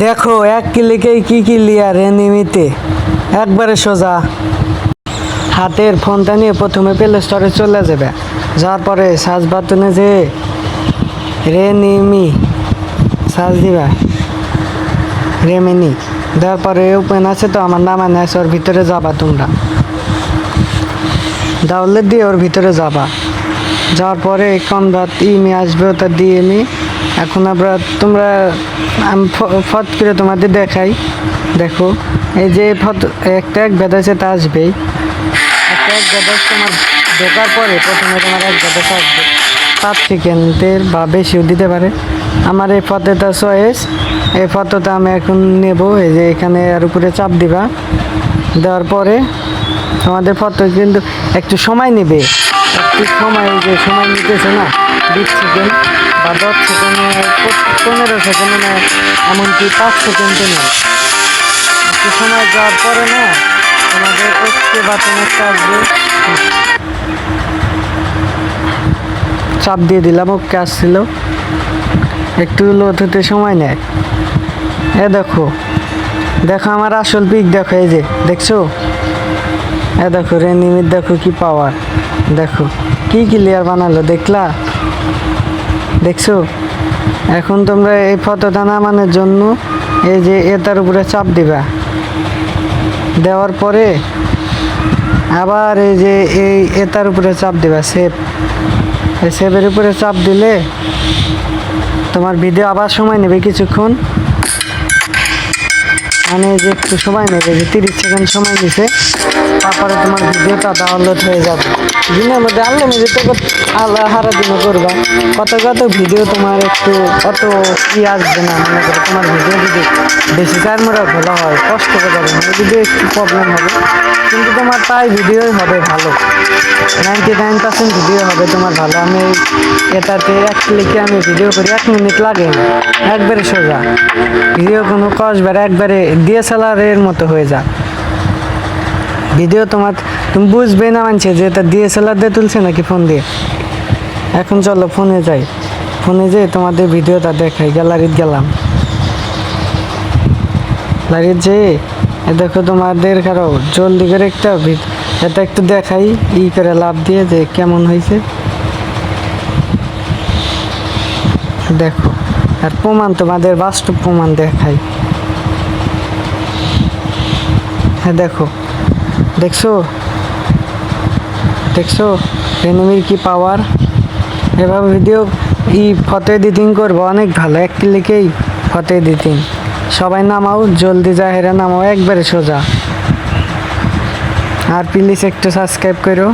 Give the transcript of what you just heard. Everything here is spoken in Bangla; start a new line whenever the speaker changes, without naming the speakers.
দেখো, এক ক্লিকেই কি কি লিয়ার এনিমিতে একবারে সোজা। হাতের ফোনটা নিয়ে প্রথমে প্লে স্টোরে চলে যাবে। যাওয়ার পরে সার্চ বাটনে যে রেনিমি সার্চ দিবা। রেমিনি দেওয়ার পরে ওপেন আছে তো, আমার নাম আনে আছে, ওর ভিতরে যাবা তোমরা। ডাউনলোড দিয়ে ওর ভিতরে যাবা। যাওয়ার পরে কনভার্ট ইমি আসবে, ওটা দিয়ে এখন আমরা তোমরা, আমি ফ- ফট করে তোমাদের দেখাই। দেখো, এই যে ফট একটা এক বেদাছে তা আসবেই। একটা এক বেদাস তোমার ঢোকার পরে প্রথমে তোমার এক বেদাস আসবে। পাঁচ সেকেন্ডের বা বেশিও দিতে পারে। আমার এই ফটোটা চয়েস এই ফটোটা আমি এখন নেব, এই যে এখানে আর উপরে চাপ দিবা। দেওয়ার পরে তোমাদের ফটো কিন্তু একটু সময় নেবে। একটু সময় যে সময় নিতেছে না বিশ সেকেন্ড বা দশ সেকেন্ড, পনেরো সেকেন্ড না, এমনকি পাঁচ সেকেন্ডে নেয় একটু সময় যাওয়ার পরে না, তোমাদের ওকে বাটন একটা আসবে চাপ দিয়ে দিলাম, ওকে আসছিল। একটু লোড হতে সময় নেয়। এ দেখো দেখো আমার আসল পিক দেখো, এই যে, দেখছ? এ দেখো, রেনিমির দেখো কি পাওয়ার দেখো, কি ক্লিয়ার বানালো, দেখলা? দেখছ? এখন তোমরা এই ফটোটা নামানোর জন্য এই যে এটার উপরে চাপ দিবা। দেওয়ার পরে আবার এই যে এই এটার উপরে চাপ দিবা সেভ এই সেভের উপরে চাপ দিলে তোমার ভিডিও আবার সময় নেবে কিছুক্ষণ। মানে যে একটু সময় নেবে, যে তিরিশ সেকেন্ড সময় নিছে। তারপরে তোমার ভিডিওটা ডাউনলোড হয়ে যাবে। দিনের মধ্যে আনলিমিটেড তো আল্লাহ হারা দিনও করবা। কত কত ভিডিও তোমার একটু অত কি আসবে না, মনে করো তোমার ভিডিও যদি বেশি ক্যামেরা ভালো হয়, কষ্ট করে যাবে না ভিডিও একটু প্রবলেম হবে। কিন্তু তোমার তাই ভিডিওই হবে ভালো। নাইনটি নাইন পার্সেন্ট ভিডিও হবে তোমার ভালো। আমি এটাতে এক ক্লিকে আমি ভিডিও করি, এক মিনিট লাগে একবারে সোজা। ভিডিও কোনো কসবার একবারে ডিএসএলআর-এর মতো হয়ে যা ভিডিও তোমার, তুমি বুঝবে না মানছে যে এটা ডিএসএলআর দিয়ে তুলছে নাকি ফোন দিয়ে? এখন চলো ফোনে যাই। ফোনে যেয়ে তোমাদের ভিডিওটা দেখাই গ্যালারিতে গেলাম। গ্যালারিতে এ দেখো তোমাদের কারও জলদি করে একটা এটা একটু দেখাই, ই করে লাভ দিয়ে যে কেমন হয়েছে। দেখো, আর প্রমাণ তোমাদের, বাস্তব প্রমাণ দেখাই। হ্যাঁ দেখো। দেখছ? দেখছ? এনিমির কি পাওয়ার এভাবে ভিডিও ই ফতে এডিটিং করব, অনেক ভালো। এক ক্লিকেই ফতে এডিটিং সবাই নামাও, জলদি যা, হেরা নামাও, একবারে সোজা। আর প্লিজ একটু সাবস্ক্রাইব করো।